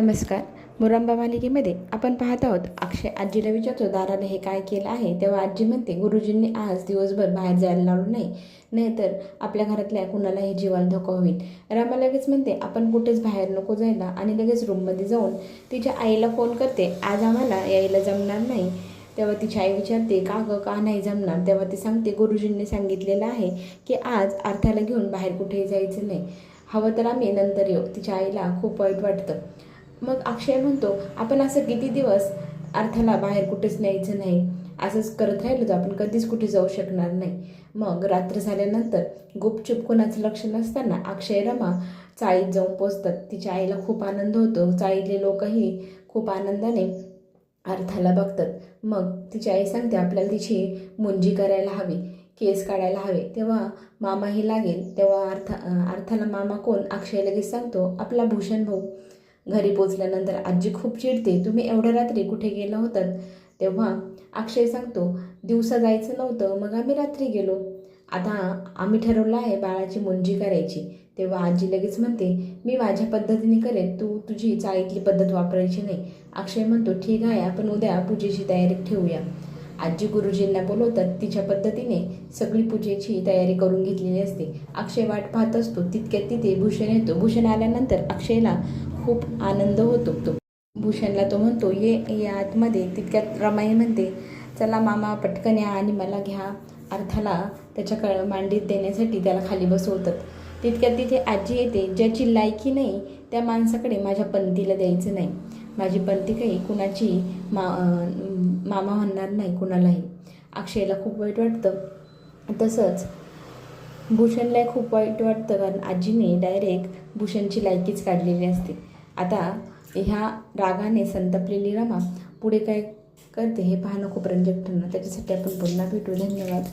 नमस्कार. मुरंबा मालिकेमध्ये आपण पाहत आहोत अक्षय आजीला विचारतो दाराने हे काय केलं आहे? तेव्हा आजी म्हणते गुरुजींनी आज दिवसभर बाहेर जायला लावलं नाही. नाहीतर आपल्या घरातल्या कुणालाही जीवाला धोका होईल. रामा लगेच म्हणते आपण कुठेच बाहेर नको जायला. आणि लगेच रूममध्ये जाऊन तिच्या आईला फोन करते आज आम्हाला यायला जमणार नाही. तेव्हा तिची आई विचारते का गं का नाही जमणार? तेव्हा ती सांगते गुरुजींनी सांगितलेलं आहे की आज अर्थाला घेऊन बाहेर कुठेही जायचं नाही. हवं तर आम्ही नंतर येऊ. तिच्या आईला खूप वाईट वाटतं. मग अक्षय म्हणतो आपण असं किती दिवस अर्थाला बाहेर कुठेच न्यायचं नाही. असंच करत राहिलो तर आपण कधीच कुठे जाऊ शकणार नाही. मग रात्र झाल्यानंतर गुपचूप कोणाचं लक्ष नसताना अक्षय रमा चाळीत जाऊन पोचतात. तिच्या आईला खूप आनंद होतो. चाळीतले लोकही खूप आनंदाने अर्थाला बघतात. मग तिची आई सांगते आपल्याला तिची मुंजी करायला हवी केस काढायला हवे. तेव्हा मामाही लागेल. तेव्हा अर्थ अर्थाला मामा कोण? अक्षय लगेच सांगतो आपला भूषण भाऊ. घरी पोचल्यानंतर आजी खूप चिडते. तुम्ही एवढ्या रात्री कुठे गेला होतात? तेव्हा अक्षय सांगतो दिवसा जायचं नव्हतं मग आम्ही रात्री गेलो. आता आम्ही ठरवलं आहे बाळाची मुंजी करायची. तेव्हा आजी लगेच म्हणते मी माझ्या पद्धतीने करेन. तू तुझी चाळीतली पद्धत वापरायची नाही. अक्षय म्हणतो ठीक आहे आपण उद्या पूजेची तयारी ठेवूया. आजी गुरुजींना बोलवतात तिच्या पद्धतीने सगळी पूजेची तयारी करून घेतलेली असते. अक्षय वाट पाहत असतो तितक्यात तिथे भूषण येतो. भूषण आल्यानंतर अक्षयला खूप आनंद होतो. तो भूषणला तो म्हणतो ये या आतमध्ये. तितक्यात रमाई म्हणते चला मामा पटकन या आणि मला घ्या अर्थाला. त्याच्या क मांडीत देण्यासाठी त्याला खाली बसवतात. तितक्यात तिथे आजी येते ज्याची लायकी नाही त्या माणसाकडे माझ्या पंथीला द्यायचं नाही. माझी पंथी काही कुणाची मा मामा म्हणणार नाही कुणालाही. अक्षयला खूप वाईट वाटतं. तसंच भूषणला खूप वाईट वाटतं कारण आजीने डायरेक्ट भूषणची लायकीच काढलेली असते. आता ह्या रागाने संतपलेली रमा पुढे काय करते हे पाहणं खूप रंजक ठरणार. त्याच्यासाठी आपण पुन्हा भेटू. धन्यवाद.